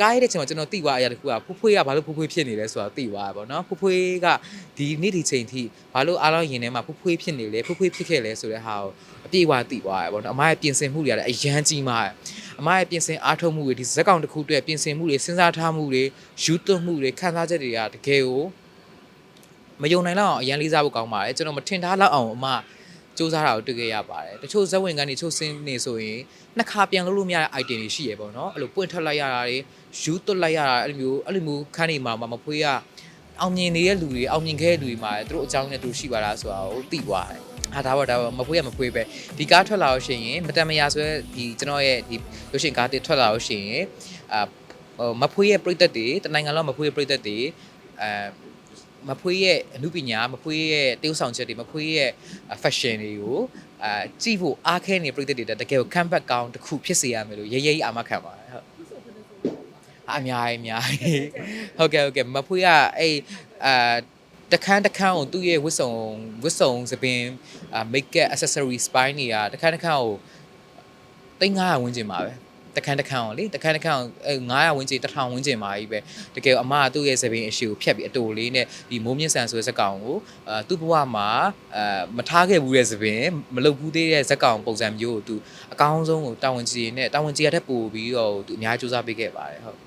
ကားရတဲ့ချိန်မှာကျွန်တော်သိသွားအရာတစ်ခုကဖွဖွေးကဘာလို့ဖွဖွေးဖြစ်နေလဲဆိုတာသိသွားတာပေါ့နော်ဖွဖွေးကဒီနေ့ဒီချိန်ထိဘာလို့အားလုံးရင်ထဲမှာဖွဖွေးဖြစ်နေလဲဖွဖွေးဖြစ်ခဲ့လဲဆိုတဲ့ဟာကိုအပြည့်အဝသိသွားတာပေါ့နော်အမရဲ့ပြင်ဆင်မှုတွေရတယ်အရန်ကြီးမားတယ်အမရဲ့ပြင်ဆင်အားထုတ်မှုတွေဒီဇက်ကောင်တစ်ခုတည်းပြင်ဆင်မှုတွေစဉ်းစားထားမှုတွေယူသွမှုတွေခံစားချက်တွေကတကယ်ကိုမယုံနိုင်လောက်အောင်အရန်လေးစားဖို့ကောင်းပါတယ်ကျွန်တော်မထင်ထားလောက်အောင်အမ စူးစမ်းတာကိုတွေ့ခဲ့ရပါတယ်တချို့ဇက်ဝင်ကန်တွေတချို့စင်းနေဆိုရင်နှစ်ခါပြန်လုပ်လို့မရတဲ့ item တွေရှိရပေါ့နော်အဲ့လိုပွင့်ထွက်လိုက်ရတာတွေယူသွတ်လိုက်ရတာအဲ့လိုမျိုးအဲ့လိုမျိုးခန်းနေမှာမဖွေးရအောင်မြင်နေတဲ့လူတွေအောင်မြင်ခဲ့တဲ့လူတွေမှာသူတို့အကြောင်းနဲ့သူရှိပါလားဆိုတာကိုသိသွားတယ်အာဒါပေါ့ဒါပေါ့မဖွေးရမဖွေးပဲဒီကားထွက်လာလို့ရှိရင်မတန်မယာဆိုတဲ့ဒီကျွန်တော်ရဲ့ဒီလို့ရှိရင်ကားတစ်ထွက်လာလို့ရှိရင်အာဟိုမဖွေးရဲ့ပြိသက်တွေတနိုင်ငံလုံးမဖွေးရဲ့ပြိသက်တွေအဲ မဖွေးရဲ့အမှုပညာမဖွေးရဲ့တေးဥဆောင်ချက်တွေမဖွေးရဲ့ fashion တွေကိုအာကြည့်ဖို့အားခဲနေပြိသက်တွေတကယ်ကို comeback ကောင်းတစ်ခုဖြစ်စေရမယ်လို့ရဲရဲကြီးအာမခံပါတယ်ဟုတ်အများကြီးအများကြီးဟုတ်ကဲ့ဟုတ်ကဲ့မဖွေးကအဲ့အာတခန်းတခန်းကိုသူ့ရဲ့ဝတ်စုံဝတ်စုံသပင်အာ make up accessory spine တွေကတခန်းတခန်းကို3900ဝန်းကျင်ပါပဲ တခန်းတခန်းကိုလေတခန်းတခန်းကိုအဲ900ဝန်းကျင်1000ဝန်းကျင်ပါကြီးပဲတကယ်အမကသူ့ရဲ့သပင်အရှိကိုဖြတ်ပြီးအတူလေးနဲ့ဒီမိုးမြင့်ဆန်ဆိုတဲ့ဇက်ကောင်ကိုအာသူ့ဘဝမှာအာမထားခဲ့ဘူးတဲ့သပင်မလုပ်ဘူးသေးတဲ့ဇက်ကောင်ပုံစံမျိုးကိုသူအကောင်းဆုံးကိုတာဝန်ကြီးနဲ့တာဝန်ကြီးရတဲ့ပို့ပြီးတော့သူအများကြီးစူးစမ်းပေးခဲ့ပါတယ်ဟုတ်